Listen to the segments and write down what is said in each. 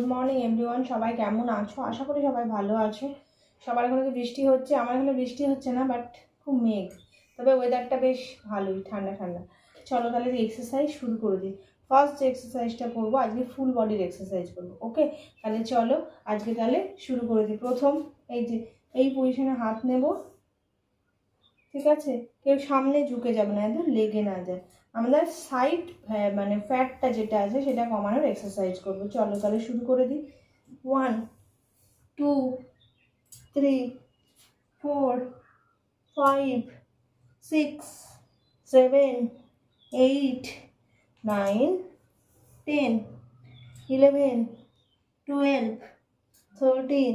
Good morning everyone সবাই কেমন আছো? আশা করি সবাই ভালো আছো। সবার এখানে তো বৃষ্টি হচ্ছে, আমার এখানে বৃষ্টি হচ্ছে না বাট খুব মেঘ। তবে ওয়েদারটা বেশ ভালোই, ঠান্ডা ঠান্ডা। চলো তাহলে এক্সারসাইজ শুরু করে দিই। ফার্স্ট যে এক্সারসাইজটা করব, আজকে ফুল বডির এক্সারসাইজ করব ওকে তাহলে চলো আজকে তাহলে শুরু করে দিই। প্রথম, এই যে, এই পজিশনে হাত নেব, ঠিক আছে? কেউ সামনে ঝুঁকে যাবে না, একদম লেগে না যায়। আমাদের সাইড মানে ফ্যাটটা যেটা আছে সেটা কমানোর এক্সারসাইজ করব। চলো তাহলে শুরু করে দিই। One two three four five six seven eight nine ten eleven twelve thirteen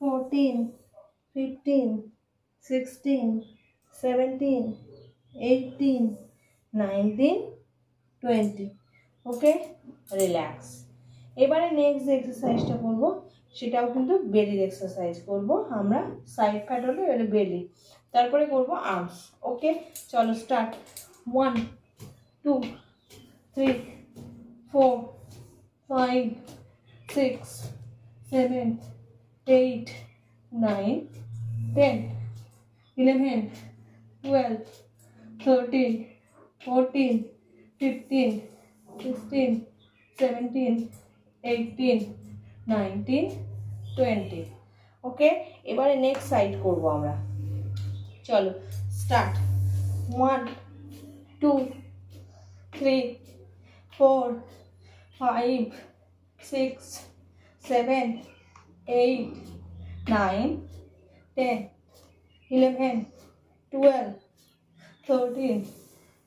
fourteen fifteen sixteen seventeen eighteen nineteen twenty okay relax এবারে নেক্সট এক্সারসাইজটা করব, সেটাও কিন্তু বেলির এক্সারসাইজ করব। আমরা সাইড ফ্যাট হলে এবারে বেলি তারপরে করব আর্মস ওকে চলো start one two three four five six seven eight nine ten eleven twelve thirteen fourteen fifteen sixteen seventeen eighteen nineteen twenty okay এবারে নেক্সট সাইড করব আমরা। চলো start one two three four five six seven eight nine ten eleven twelve thirteen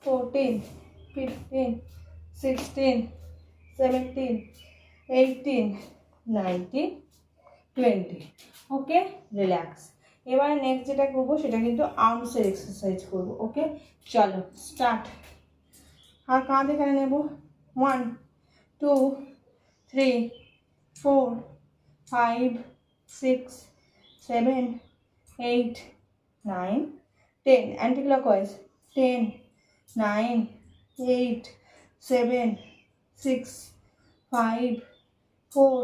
fourteen fifteen sixteen seventeen eighteen nineteen twenty okay relax এবারে next যেটা করব, সেটা কিন্তু আর্মসের exercise করব ওকে চলো স্টার্ট আর কাঁধ এখানে নেব। One two three four five six seven eight nine ten anticlockwise ten nine, eight, seven, six, five, four,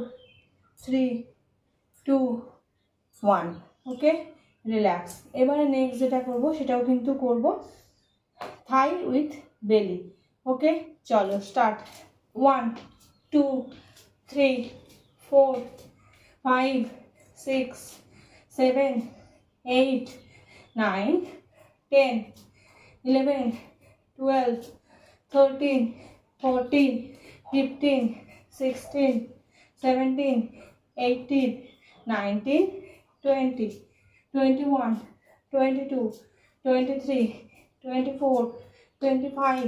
three, two, one. Okay? Relax. এবারে নেক্সট যেটা করব, সেটাও কিন্তু করব থাই উইথ বেলি। ওকে? চলো, start. One, two, three, four, five, six, seven, eight, nine, ten, eleven twelve thirteen fourteen fifteen sixteen seventeen eighteen nineteen twenty twenty one twenty two twenty three twenty four twenty five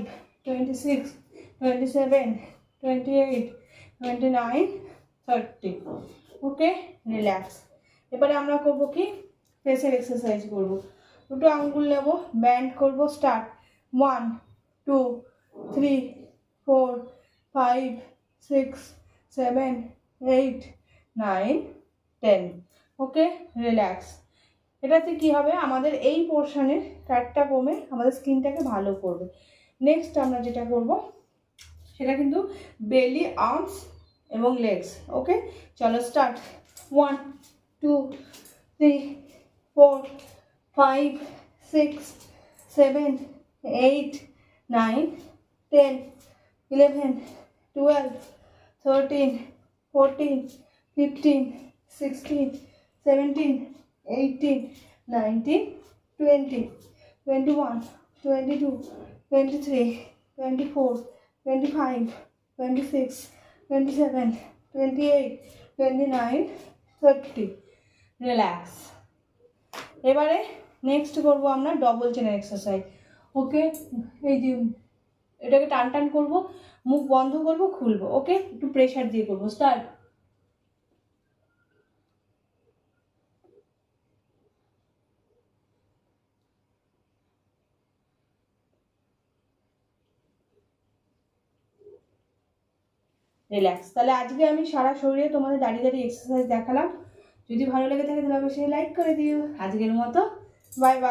twenty six twenty seven twenty eight twenty nine thirty okay relax এবারে আমরা করব কি? ফেসের exercise করব। দুটো আঙ্গুল নেব bend করব start one two three four five six seven eight nine ten okay relax এটাতে কি হবে? আমাদের এই পোর্শনের ফ্যাটটা কমে আমাদের স্কিনটাকে ভালো করবে। নেক্সট আমরা যেটা করব, সেটা কিন্তু বেলি আর্মস এবং লেগস ওকে চলো start one two three four five six seven eight nine ten eleven twelve thirteen fourteen fifteen sixteen seventeen eighteen nineteen twenty twenty one twenty two twenty three twenty four twenty five twenty six twenty seven twenty eight twenty nine thirty relax এবারে next করব আমরা double চেনের exercise ওকে, এই যে এটাকে টান টান করব, মুখ বন্ধ করব, খুলবো, ওকে? একটু প্রেশার দিয়ে করব স্টার্ট রিল্যাক্স তাহলে আজকে আমি সারা শরীরে তোমাদের দাঁড়িয়ে দাঁড়িয়ে এক্সারসাইজ দেখালাম। যদি ভালো লেগে থাকে তাহলে অবশ্যই লাইক করে দিও। আজকের মতো বাই বাই